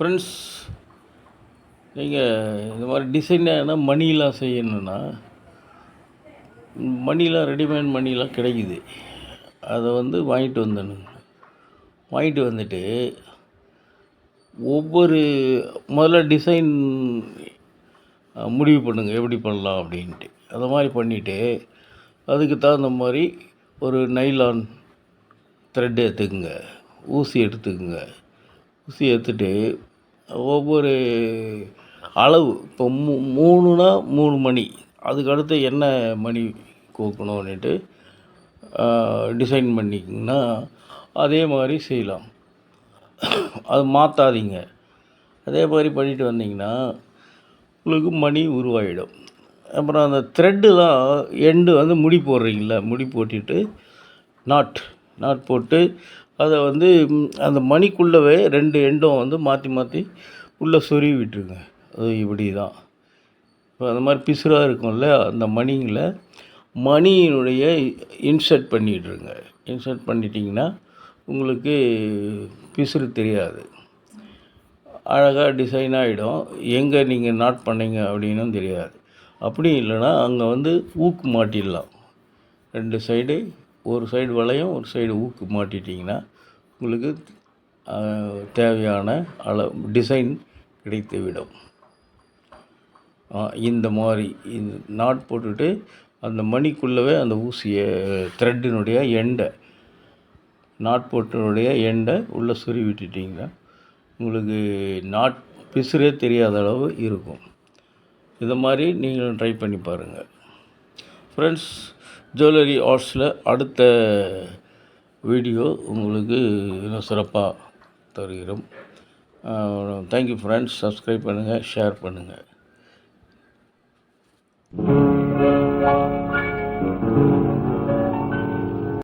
Friends நீங்கள் இந்த மாதிரி டிசைனான மணிலாம் செய்யணுன்னா மணிலாம் ரெடிமேட் மணிலாம் கிடைக்குது. அதை வந்து வாங்கிட்டு வந்துடணுங்க வாங்கிட்டு வந்துட்டு ஒவ்வொரு முதல்ல டிசைன் முடிவு பண்ணுங்கள் எப்படி பண்ணலாம் அப்படின்ட்டு. அதை மாதிரி பண்ணிவிட்டு அதுக்கு தகுந்த மாதிரி ஒரு நைலான் த்ரெட் எடுத்துக்குங்க. ஊசி எடுத்துக்குங்க. ஊசி எடுத்துகிட்டு ஒவ்வொரு அளவு. இப்போ மூ மூணுனா மூணு மணி. அதுக்கு அடுத்து என்ன மணி கோக்கணுன்னுட்டு டிசைன் பண்ணிக்கிங்கன்னா அதே மாதிரி செய்யலாம். அது மாற்றாதீங்க அதே மாதிரி பண்ணிட்டு வந்தீங்கன்னா உங்களுக்கு மணி உருவாகிடும் அப்புறம் அந்த த்ரெட்டுலாம் எண்டு வந்து முடி போடுறீங்கள முடி போட்டுட்டு நாட் நாட் போட்டு அதை வந்து அந்த மணிக்குள்ளவே ரெண்டு எண்டும் வந்து மாற்றி மாற்றி உள்ளே சொருவி விட்டுருங்க. அது இப்படி தான் இப்போ அந்த மாதிரி பிசுராக இருக்கும்ல அந்த மணிங்களை மணியினுடைய இன்சர்ட் பண்ணிட்டுருங்க இன்சர்ட் பண்ணிட்டீங்கன்னா உங்களுக்கு பிசுறு தெரியாது. அழகாக டிசைன் ஆகிடும் எங்கே நீங்கள் நாட் பண்ணீங்க அப்படின்னும் தெரியாது. அப்படி இல்லைன்னா அங்கே வந்து ஊக்கு மாட்டிடலாம். ரெண்டு சைடு ஒரு சைடு வளையம் ஒரு சைடு ஊக்கு மாட்டிட்டிங்கன்னா உங்களுக்கு தேவையான அளவு டிசைன் கிடைத்து விடும் இந்த மாதிரி இந்த நாட் போட்டுட்டு அந்த மணிக்குள்ளவே அந்த ஊசியை த்ரெட்டினுடைய எண்டை நாட் போட்டினுடைய எண்டை உள்ளே சுருவி விட்டுட்டிங்கன்னா உங்களுக்கு நாட் பிசுரே தெரியாத அளவு இருக்கும். இதை மாதிரி நீங்களும் ட்ரை பண்ணி பாருங்கள் ஃப்ரெண்ட்ஸ் ஜுவல்லரி ஆர்ட்ஸில் அடுத்த வீடியோ உங்களுக்கு இன்னும் சிறப்பாக தருகிறோம். தேங்க்யூ ஃப்ரெண்ட்ஸ் சப்ஸ்கிரைப் பண்ணுங்கள் ஷேர் பண்ணுங்கள்